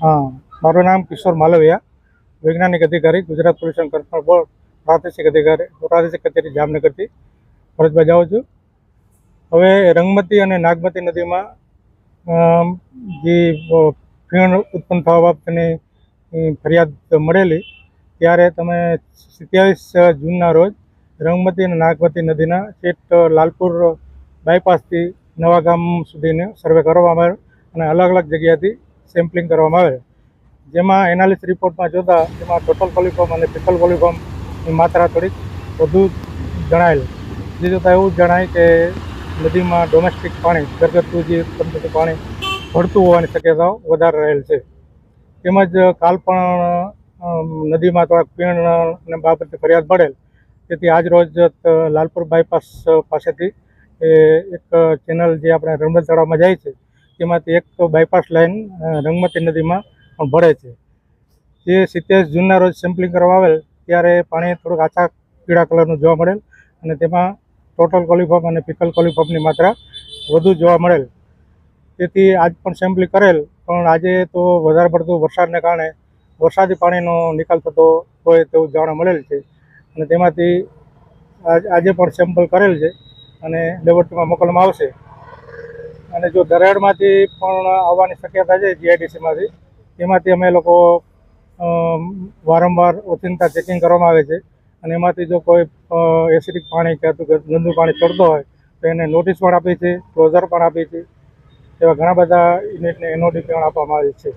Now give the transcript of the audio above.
હા, મારું નામ કિશોર માલવિયા, વૈજ્ઞાનિક અધિકારી, ગુજરાત પોલ્યુશન કંટ્રોલ બોર્ડ, પ્રાદેશિક અધિકારી, પ્રાદેશિક કચેરી, જામનગરથી. ફરજ બજાવું છું. હવે રંગમતી અને નાગમતી નદીમાં જે ફીણ ઉત્પન્ન થવા બાબતની ફરિયાદ મળેલી, ત્યારે તમે સત્યાવીસ જૂનના રોજ રંગમતી અને નાગમતી નદીના છેક લાલપુર બાયપાસથી નવા ગામ સુધીને સર્વે કરવામાં આવ્યો અને અલગ અલગ જગ્યાથી સેમ્પલિંગ કરવામાં આવે. જેમાં એનાલિસ રિપોર્ટમાં જોતા એમાં ટોટલ કોલિફોર્મ અને પિકલ કોલિફોર્મની માત્રા થોડીક વધુ જણાયેલ. જે જોતાં એવું જણાય કે નદીમાં ડોમેસ્ટિક પાણી, ઘરગથ્થુ જે પાણી ભળતું હોવાની શક્યતાઓ વધારે રહેલ છે. તેમજ કાલ પણ નદીમાં થોડાક પીણને બાબતે ફરિયાદ મળેલ તેથી આજ રોજ લાલપુર બાયપાસ પાસેથી એક ચેનલ જે આપણે રમત તળાવમાં જાય છે તેમાંથી એક બાયપાસ લાઇન રંગમતી નદીમાં પણ ભળે છે. જે સિત્તેર જૂનના રોજ સેમ્પલિંગ કરવા આવેલ, ત્યારે પાણી થોડુંક આછા પીળા કલરનું જોવા મળેલ અને તેમાં ટોટલ કોલિફોર્મ અને પિકલ કોલિફોર્મની માત્રા વધુ જોવા મળેલ. તેથી આજ પણ સેમ્પલિંગ કરેલ, પણ આજે તો વધારે પડતું વરસાદને કારણે વરસાદી પાણીનો નિકાલ થતો હોય તેવું જાણવા મળેલ છે. અને તેમાંથી આજ- આજે પણ સેમ્પલ કરેલ છે અને લેબોરેટરીમાં મોકલવામાં આવશે. અને જો દરાડમાંથી પણ આવવાની શક્યતા છે જીઆઈડીસીમાંથી, એમાંથી અમે લોકો વારંવાર ઓચિંતા ચેકિંગ કરવામાં આવે છે. અને એમાંથી જો કોઈ એસિડિક પાણી કે ગંદુ પાણી ચડતો હોય, તો એને નોટિસ પણ આપી છે ક્લોઝર પણ આપી છે એવા ઘણા બધા યુનિટને એનઓડી પણ આપવામાં આવે છે.